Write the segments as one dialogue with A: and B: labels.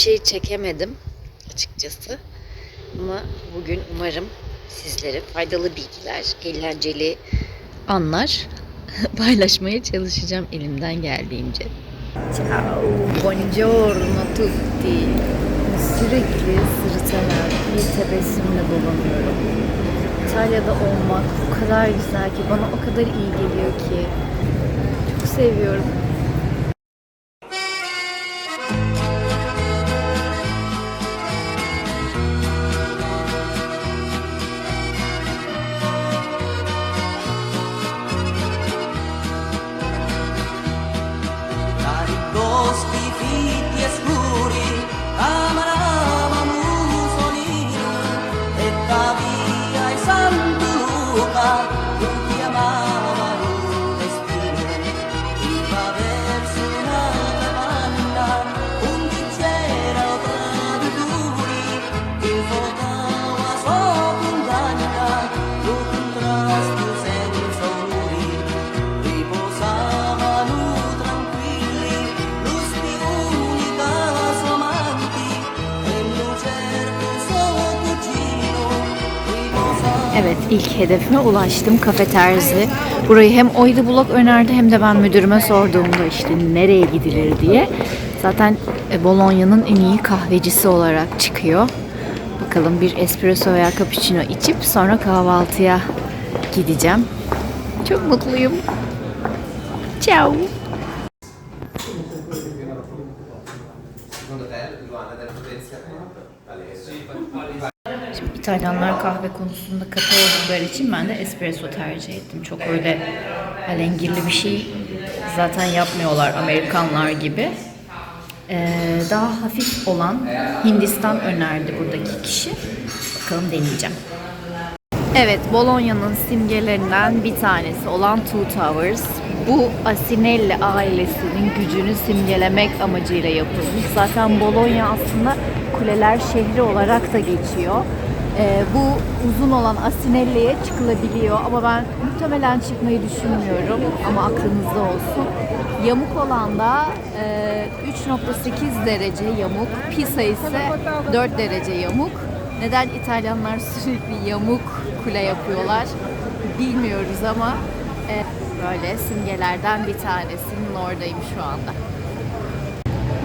A: Dün pek bir şey çekemedim açıkçası. Ama bugün umarım sizlere faydalı bilgiler, eğlenceli anlar paylaşmaya çalışacağım elimden geldiğince. Ciao, buongiorno tutti. Sürekli sırıtarak bir tebessümle dolanıyorum. İtalya'da olmak o kadar güzel ki, bana o kadar iyi geliyor ki. Çok seviyorum.
B: E
A: ilk hedefime ulaştım kafe terzi. Burayı hem Oydu Blog önerdi hem de ben müdürüme sorduğumda işte nereye gidilir diye. Zaten e, Bologna'nın en iyi kahvecisi olarak çıkıyor. Bakalım bir espresso veya cappuccino içip sonra kahvaltıya gideceğim. Çok mutluyum. Ciao. İtalyanlar kahve konusunda katı oldukları için ben de espresso tercih ettim. Çok öyle alengirli bir şey zaten yapmıyorlar Amerikanlar gibi. Ee, daha hafif olan Hindistan önerdi buradaki kişi. Bakalım deneyeceğim. Evet, Bologna'nın simgelerinden bir tanesi olan Two Towers. Bu Asinelli ailesinin gücünü simgelemek amacıyla yapılmış. Zaten Bologna aslında kuleler şehri olarak da geçiyor. Ee, bu uzun olan Asinelli'ye çıkılabiliyor ama ben muhtemelen çıkmayı düşünmüyorum ama aklınızda olsun. Yamuk olan da e, 3.8 derece yamuk, Pisa ise 4 derece yamuk. Neden İtalyanlar sürekli yamuk kule yapıyorlar bilmiyoruz ama e, böyle simgelerden bir tanesinin oradayım şu anda.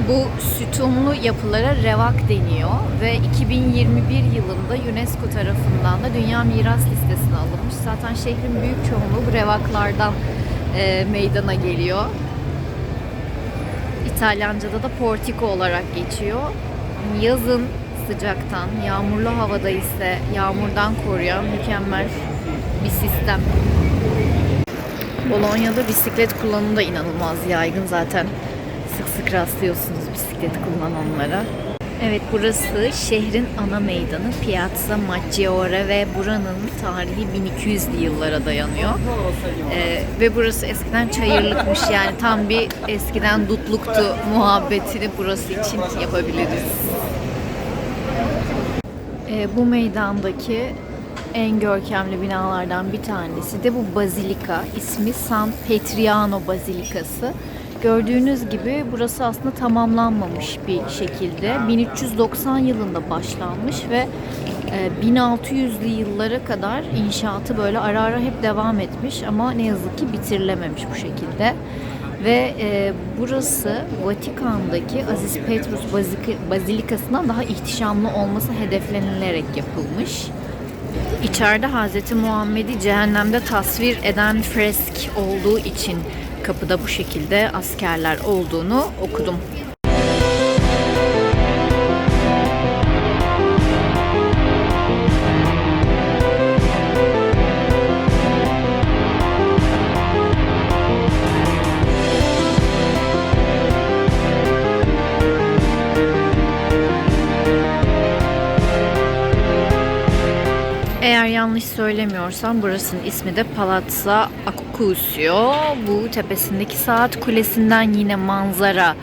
A: Bu sütunlu yapılara revak deniyor ve 2021 yılında UNESCO tarafından da Dünya Miras Listesi'ne alınmış. Zaten şehrin büyük çoğunluğu bu revaklardan e, meydana geliyor. İtalyanca'da da portico olarak geçiyor. Yazın sıcaktan, yağmurlu havada ise yağmurdan koruyan mükemmel bir sistem. Bolonya'da bisiklet kullanımı da inanılmaz yaygın zaten. Sık sık rastlıyorsunuz bisiklet kullananlara. Evet burası şehrin ana meydanı Piazza Maggiore ve buranın tarihi 1200'lü yıllara dayanıyor. Ee, ve burası eskiden çayırlıkmış yani tam bir eskiden dutluktu muhabbetini burası için yapabiliriz. Ee, bu meydandaki en görkemli binalardan bir tanesi de bu bazilika. İsmi San Petriano Bazilikası. Gördüğünüz gibi burası aslında tamamlanmamış bir şekilde. 1390 yılında başlanmış ve e, 1600'lü yıllara kadar inşaatı böyle ara ara hep devam etmiş ama ne yazık ki bitirilememiş bu şekilde. Ve e, burası Vatikan'daki Aziz Petrus Bazilika- Bazilikası'ndan daha ihtişamlı olması hedeflenilerek yapılmış. İçeride Hz. Muhammed'i cehennemde tasvir eden fresk olduğu için kapıda bu şekilde askerler olduğunu okudum. Yanlış söylemiyorsam burasının ismi de Palazzo Acusio. Bu tepesindeki saat kulesinden yine manzara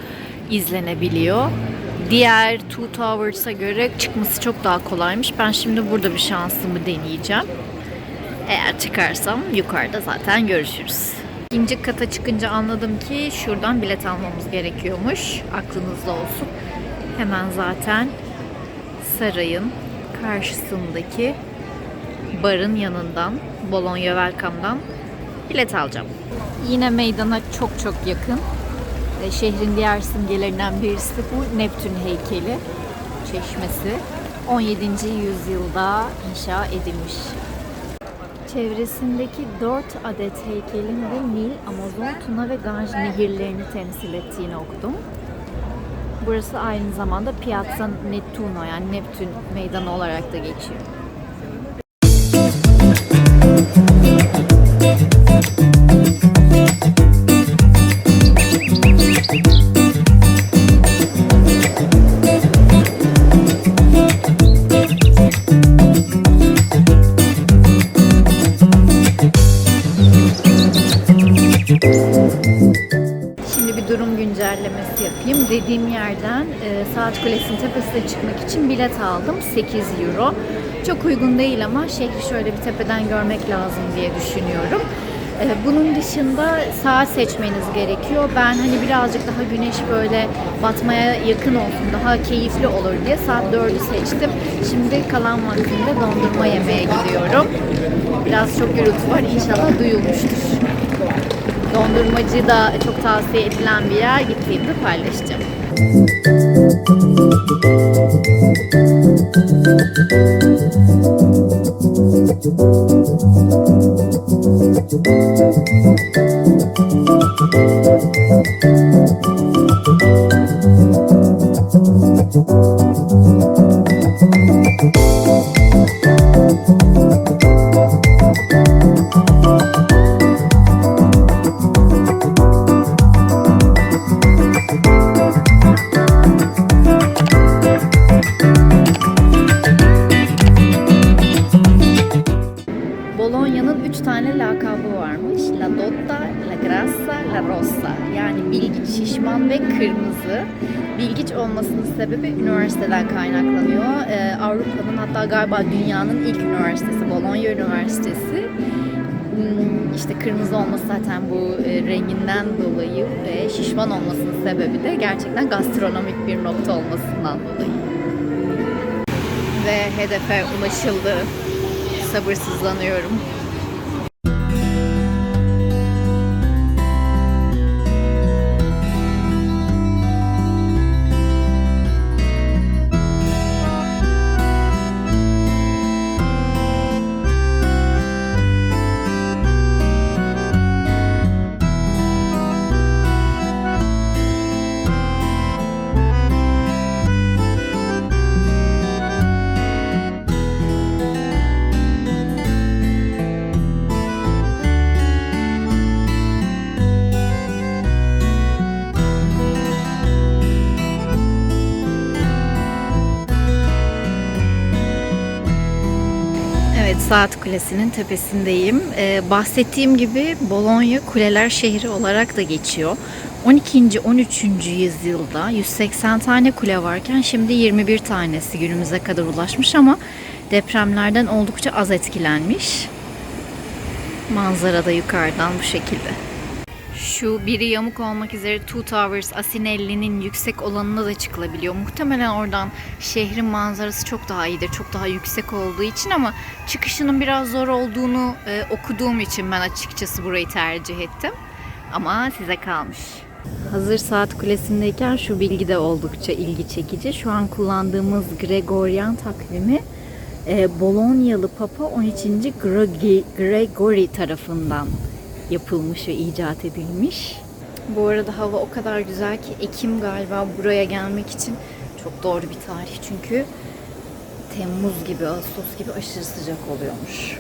A: izlenebiliyor. Diğer Two Towers'a göre çıkması çok daha kolaymış. Ben şimdi burada bir şansımı deneyeceğim. Eğer çıkarsam yukarıda zaten görüşürüz. İkinci kata çıkınca anladım ki şuradan bilet almamız gerekiyormuş. Aklınızda olsun. Hemen zaten sarayın karşısındaki barın yanından Bologna Welcome'dan bilet alacağım. Yine meydana çok çok yakın. Ve şehrin diğer simgelerinden birisi bu Neptün heykeli çeşmesi. 17. yüzyılda inşa edilmiş. Çevresindeki 4 adet heykelin de Nil, Amazon, Tuna ve Ganj nehirlerini temsil ettiğini okudum. Burası aynı zamanda Piazza Nettuno yani Neptün meydanı olarak da geçiyor. Bilet aldım. 8 euro. Çok uygun değil ama şehri şöyle bir tepeden görmek lazım diye düşünüyorum. E, bunun dışında saat seçmeniz gerekiyor. Ben hani birazcık daha güneş böyle batmaya yakın olsun, daha keyifli olur diye saat 4'ü seçtim. Şimdi kalan vaktimde dondurma yemeye gidiyorum. Biraz çok gürültü var. İnşallah duyulmuştur. Dondurmacı da çok tavsiye edilen bir yer. Gittiğimde paylaşacağım. Bologna'nın üniversiteden kaynaklanıyor. Ee, Avrupa'nın hatta galiba dünyanın ilk üniversitesi Bologna Üniversitesi. Hmm, İşte kırmızı olması zaten bu e, renginden dolayı ve şişman olmasının sebebi de gerçekten gastronomik bir nokta olmasından dolayı. Ve hedefe ulaşıldı. Sabırsızlanıyorum. Saat Kulesi'nin tepesindeyim. Ee, bahsettiğim gibi Bologna kuleler şehri olarak da geçiyor. 12. 13. yüzyılda 180 tane kule varken şimdi 21 tanesi günümüze kadar ulaşmış ama depremlerden oldukça az etkilenmiş. Manzara da yukarıdan bu şekilde. Şu biri yamuk olmak üzere Two Towers Asinelli'nin yüksek olanına da çıkılabiliyor. Muhtemelen oradan şehrin manzarası çok daha iyidir. Çok daha yüksek olduğu için ama çıkışının biraz zor olduğunu e, okuduğum için ben açıkçası burayı tercih ettim. Ama size kalmış. Hazır saat kulesindeyken şu bilgi de oldukça ilgi çekici. Şu an kullandığımız Gregorian takvimi e, Bolognalı Papa 13. Gregi- Gregory tarafından yapılmış ve icat edilmiş. Bu arada hava o kadar güzel ki Ekim galiba buraya gelmek için çok doğru bir tarih çünkü Temmuz gibi, Ağustos gibi aşırı sıcak oluyormuş.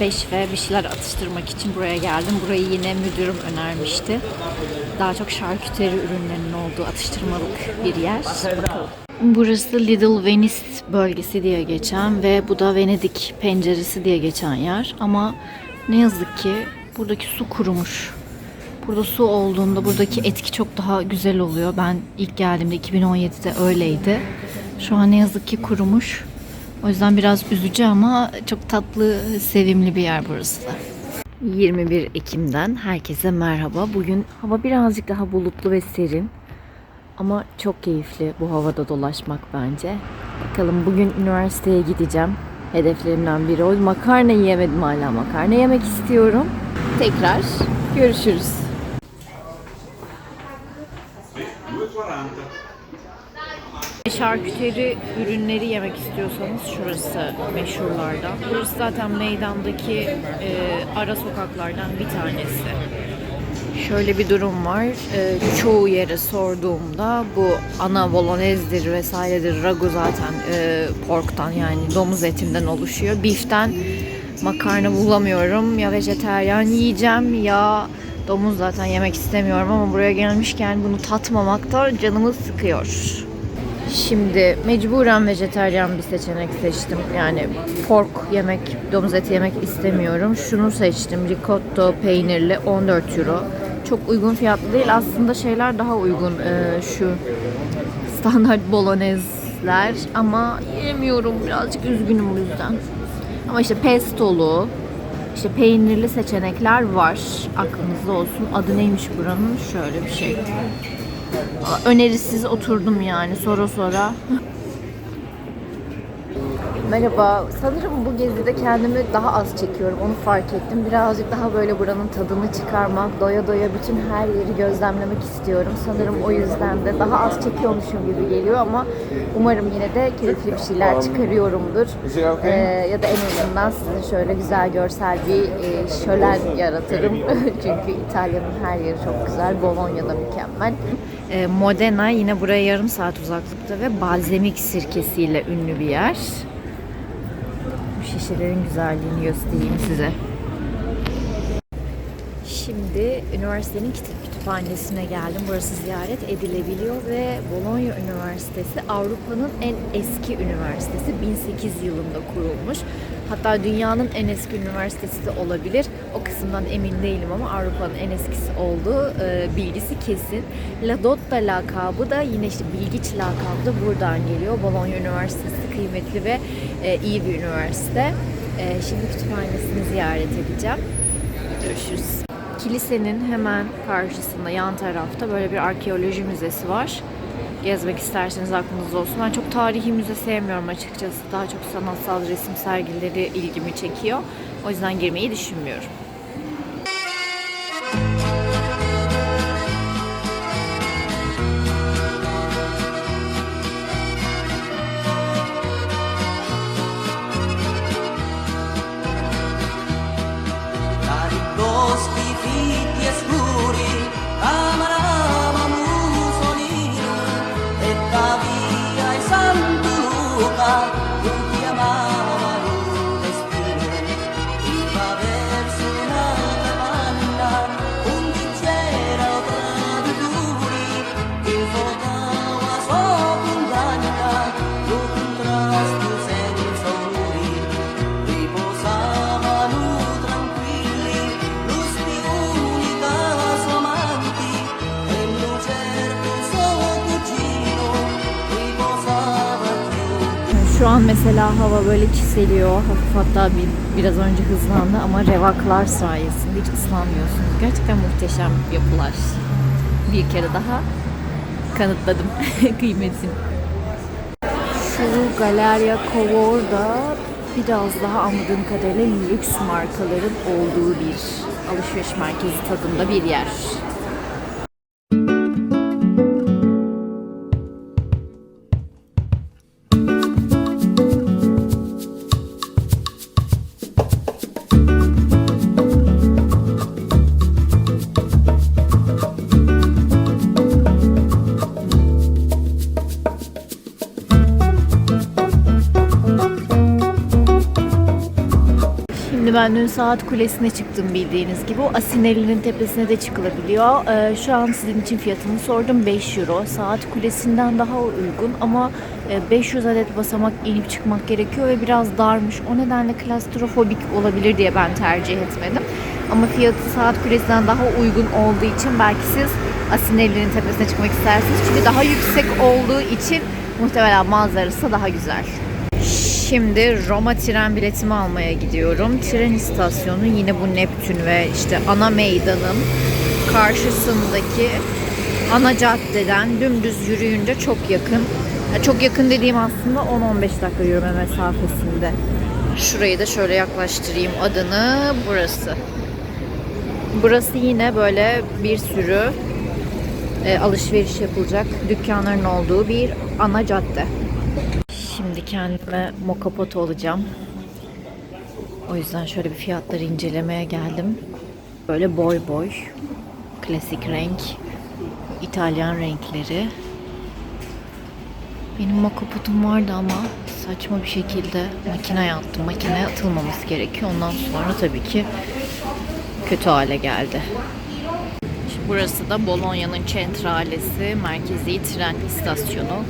A: Alışveriş ve bir şeyler atıştırmak için buraya geldim. Burayı yine müdürüm önermişti. Daha çok şarküteri ürünlerinin olduğu atıştırmalık bir yer. Bakalım. Burası Little Venice bölgesi diye geçen ve bu da Venedik penceresi diye geçen yer. Ama ne yazık ki buradaki su kurumuş. Burada su olduğunda buradaki etki çok daha güzel oluyor. Ben ilk geldiğimde 2017'de öyleydi. Şu an ne yazık ki kurumuş. O yüzden biraz üzücü ama çok tatlı, sevimli bir yer burası da. 21 Ekim'den herkese merhaba. Bugün hava birazcık daha bulutlu ve serin. Ama çok keyifli bu havada dolaşmak bence. Bakalım bugün üniversiteye gideceğim. Hedeflerimden biri o. Makarna yiyemedim hala. Makarna yemek istiyorum. Tekrar görüşürüz. Şarküteri ürünleri yemek istiyorsanız şurası meşhurlardan. Burası zaten meydandaki e, ara sokaklardan bir tanesi. Şöyle bir durum var. E, çoğu yere sorduğumda bu ana bolonezdir vesairedir. Ragu zaten e, porktan yani domuz etinden oluşuyor. Biften makarna bulamıyorum. Ya vejeteryan yiyeceğim ya domuz zaten yemek istemiyorum ama buraya gelmişken bunu tatmamak da canımı sıkıyor. Şimdi mecburen vejeteryan bir seçenek seçtim. Yani pork yemek, domuz eti yemek istemiyorum. Şunu seçtim. Ricotta peynirli 14 euro. Çok uygun fiyatlı değil. Aslında şeyler daha uygun. Ee, şu standart bolonezler ama yemiyorum. Birazcık üzgünüm bu yüzden. Ama işte pestolu, işte peynirli seçenekler var. Aklınızda olsun. Adı neymiş buranın? Şöyle bir şey. Önerisiz oturdum yani sonra sonra. Merhaba. Sanırım bu gezide kendimi daha az çekiyorum. Onu fark ettim. Birazcık daha böyle buranın tadını çıkarmak, doya doya bütün her yeri gözlemlemek istiyorum. Sanırım o yüzden de daha az çekiyormuşum gibi geliyor ama umarım yine de keyifli bir şeyler çıkarıyorumdur. Ee, ya da en azından size şöyle güzel görsel bir e, şölen yaratırım. Çünkü İtalya'nın her yeri çok güzel. Bologna da mükemmel. E, Modena yine buraya yarım saat uzaklıkta ve balzamik sirkesiyle ünlü bir yer. Bu şişelerin güzelliğini göstereyim size. Şimdi üniversitenin kütüphanesine geldim. Burası ziyaret edilebiliyor ve Bologna Üniversitesi Avrupa'nın en eski üniversitesi. 1008 yılında kurulmuş. Hatta dünyanın en eski üniversitesi de olabilir. O kısımdan emin değilim ama Avrupa'nın en eskisi olduğu e, bilgisi kesin. La Dotta lakabı da yine işte bilgiç lakabı da buradan geliyor. Bologna Üniversitesi kıymetli ve e, iyi bir üniversite. E, şimdi kütüphanesini ziyaret edeceğim. Görüşürüz. Kilisenin hemen karşısında yan tarafta böyle bir arkeoloji müzesi var. Gezmek isterseniz aklınızda olsun. Ben çok tarihi müze sevmiyorum açıkçası. Daha çok sanatsal resim sergileri ilgimi çekiyor. O yüzden girmeyi düşünmüyorum. Mesela hava böyle çiseliyor. Hafif hatta bir, biraz önce hızlandı ama revaklar sayesinde hiç ıslanmıyorsunuz. Gerçekten muhteşem yapılar. Bir kere daha kanıtladım kıymetini. Şu Galeria Covor'da biraz daha anladığım kadarıyla lüks markaların olduğu bir alışveriş merkezi tadında bir yer. Ben dün saat kulesine çıktım bildiğiniz gibi. O Asinelli'nin tepesine de çıkılabiliyor. Ee, şu an sizin için fiyatını sordum. 5 euro. Saat kulesinden daha uygun ama e, 500 adet basamak inip çıkmak gerekiyor ve biraz darmış. O nedenle klastrofobik olabilir diye ben tercih etmedim. Ama fiyatı saat kulesinden daha uygun olduğu için belki siz Asinelli'nin tepesine çıkmak istersiniz. Çünkü daha yüksek olduğu için muhtemelen manzarası da daha güzel. Şimdi Roma tren biletimi almaya gidiyorum. Tren istasyonu yine bu Neptün ve işte ana meydanın karşısındaki ana caddeden dümdüz yürüyünce çok yakın. Ya Çok yakın dediğim aslında 10-15 dakika yürüme mesafesinde. Şurayı da şöyle yaklaştırayım adını. Burası. Burası yine böyle bir sürü e, alışveriş yapılacak dükkanların olduğu bir ana cadde. Şimdi kendime mokapot olacağım. O yüzden şöyle bir fiyatları incelemeye geldim. Böyle boy boy. Klasik renk. İtalyan renkleri. Benim mokapotum vardı ama saçma bir şekilde makineye attım. Makineye atılmaması gerekiyor. Ondan sonra tabii ki kötü hale geldi. Şimdi burası da Bologna'nın Centralesi, merkezi tren istasyonu.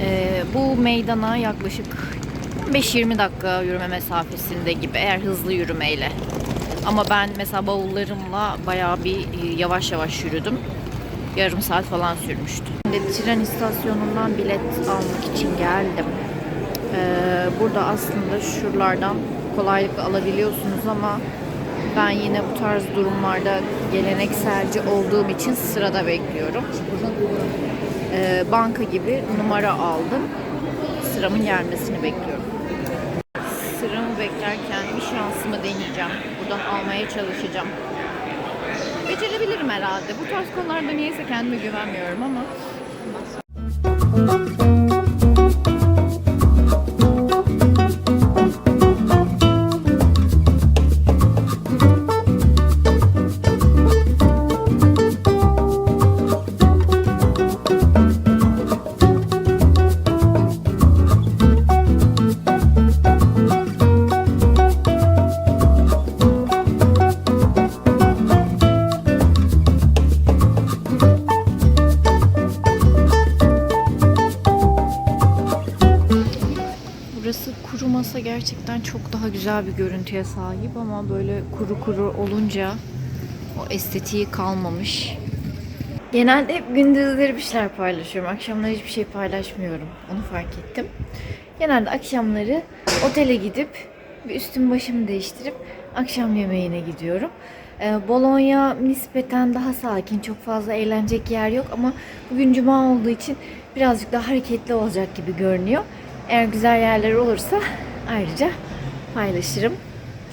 A: Ee, bu meydana yaklaşık 5-20 dakika yürüme mesafesinde gibi eğer hızlı yürümeyle. Ama ben mesela bavullarımla bayağı bir e, yavaş yavaş yürüdüm. Yarım saat falan sürmüştü. Şimdi tren istasyonundan bilet almak için geldim. Ee, burada aslında şuralardan kolaylıkla alabiliyorsunuz ama ben yine bu tarz durumlarda gelenekselci olduğum için sırada bekliyorum. Ee, banka gibi numara aldım. Sıramın gelmesini bekliyorum. Sıramı beklerken bir şansımı deneyeceğim. Buradan almaya çalışacağım. Becerebilirim herhalde. Bu tarz konularda niyeyse kendime güvenmiyorum ama. Burası gerçekten çok daha güzel bir görüntüye sahip ama böyle kuru kuru olunca o estetiği kalmamış. Genelde hep gündüzleri bir şeyler paylaşıyorum. Akşamları hiçbir şey paylaşmıyorum. Onu fark ettim. Genelde akşamları otele gidip bir üstüm başımı değiştirip akşam yemeğine gidiyorum. Ee, Bologna nispeten daha sakin, çok fazla eğlenecek yer yok ama bugün cuma olduğu için birazcık daha hareketli olacak gibi görünüyor. Eğer güzel yerler olursa ayrıca paylaşırım.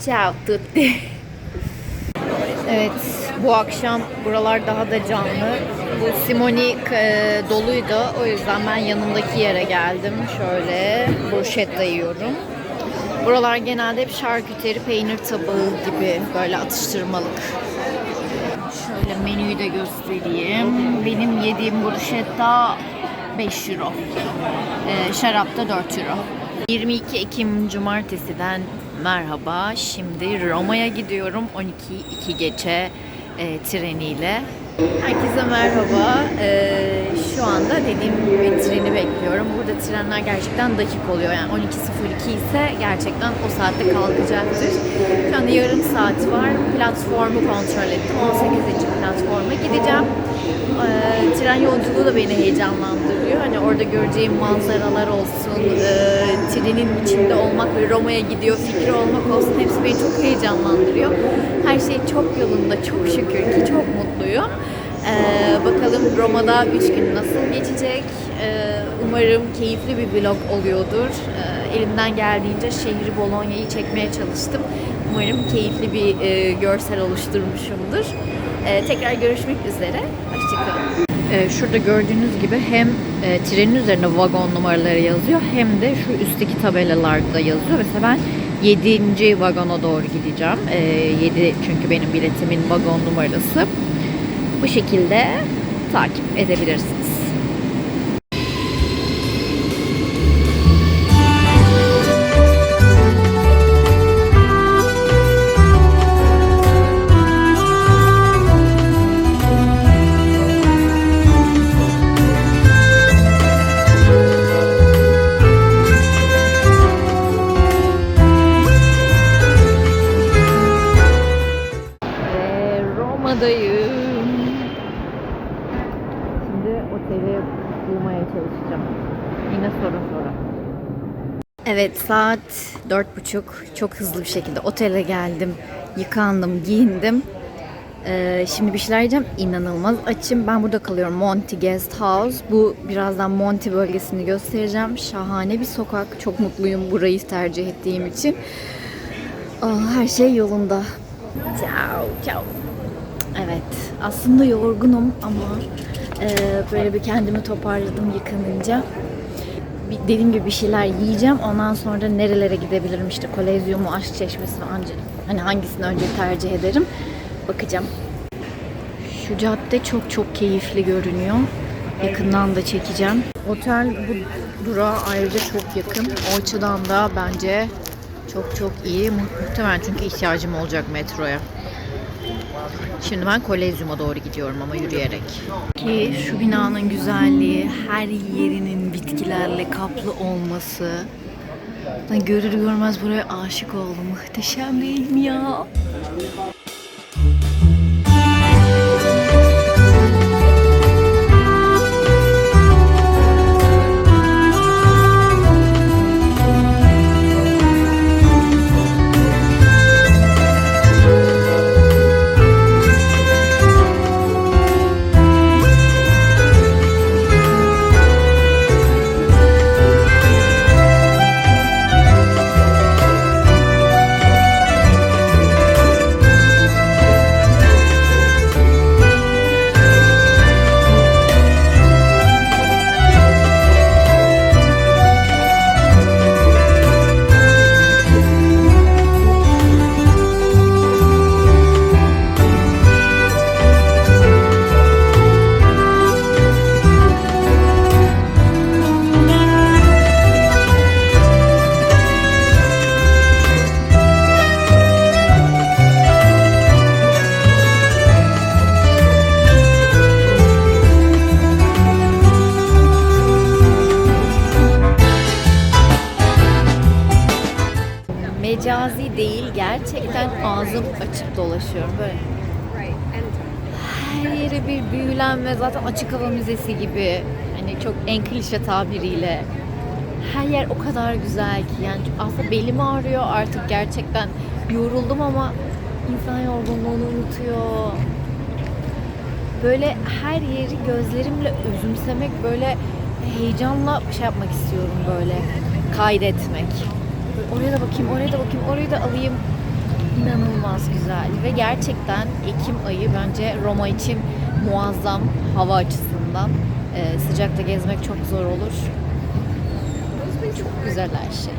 A: Ciao tutti. Evet, bu akşam buralar daha da canlı. Bu Simoni e, doluydu. O yüzden ben yanındaki yere geldim. Şöyle bruschetta yiyorum. Buralar genelde hep şarküteri, peynir tabağı gibi böyle atıştırmalık. Şöyle menüyü de göstereyim. Benim yediğim bruschetta 5 euro. Ee, şarap da 4 euro. 22 Ekim Cumartesi'den merhaba. Şimdi Roma'ya gidiyorum. 12 2 geçe e, treniyle. Herkese merhaba. Ee, şu anda dediğim gibi treni bekliyorum. Burada trenler gerçekten dakik oluyor. Yani 12.02 ise gerçekten o saatte kalkacaktır. Şu anda yarım saat var. Platformu kontrol ettim. 18. platforma gideceğim. Ee, tren yolculuğu da beni heyecanlandırıyor. Hani orada göreceğim manzaralar olsun, e, trenin içinde olmak ve Roma'ya gidiyor fikri olmak olsun hepsi beni çok heyecanlandırıyor. Her şey çok yolunda, çok şükür ki çok mutluyum. Ee, bakalım Roma'da 3 gün nasıl geçecek? Ee, umarım keyifli bir vlog oluyordur. Ee, elimden geldiğince şehri Bologna'yı çekmeye çalıştım. Umarım keyifli bir e, görsel oluşturmuşumdur. Ee, tekrar görüşmek üzere. Hoşçakalın. Ee, şurada gördüğünüz gibi hem e, trenin üzerine vagon numaraları yazıyor hem de şu üstteki tabelalarda yazıyor. Mesela ben 7. vagona doğru gideceğim. Ee, 7 çünkü benim biletimin vagon numarası. Bu şekilde takip edebilirsiniz. Evet saat dört buçuk. Çok hızlı bir şekilde otele geldim. Yıkandım, giyindim. Ee, şimdi bir şeyler yiyeceğim. İnanılmaz açım. Ben burada kalıyorum. Monty Guest House. Bu birazdan Monty bölgesini göstereceğim. Şahane bir sokak. Çok mutluyum burayı tercih ettiğim için. Aa, her şey yolunda. Ciao, ciao. Evet, aslında yorgunum ama e, böyle bir kendimi toparladım yıkanınca. Dediğim gibi bir şeyler yiyeceğim. Ondan sonra da nerelere gidebilirim işte Kolezyumu, Aşk Çeşmesi anca, hani hangisini önce tercih ederim bakacağım. Şu cadde çok çok keyifli görünüyor. Yakından da çekeceğim. Otel bu durağa ayrıca çok yakın. O açıdan da bence çok çok iyi. Muhtemelen çünkü ihtiyacım olacak metroya. Şimdi ben Kolezyum'a doğru gidiyorum ama yürüyerek. Ki şu binanın güzelliği, her yerinin bitkilerle kaplı olması. Ben görür görmez buraya aşık oldum. Muhteşem değil mi ya? Açık hava müzesi gibi. Hani çok en klişe tabiriyle. Her yer o kadar güzel ki yani aslında belim ağrıyor artık gerçekten yoruldum ama insan yorgunluğunu unutuyor. Böyle her yeri gözlerimle özümsemek böyle heyecanla şey yapmak istiyorum böyle kaydetmek. Oraya da bakayım, oraya da bakayım, orayı da alayım. İnanılmaz güzel ve gerçekten Ekim ayı bence Roma için muazzam hava açısından. Ee, sıcakta gezmek çok zor olur. Çok güzel her şey.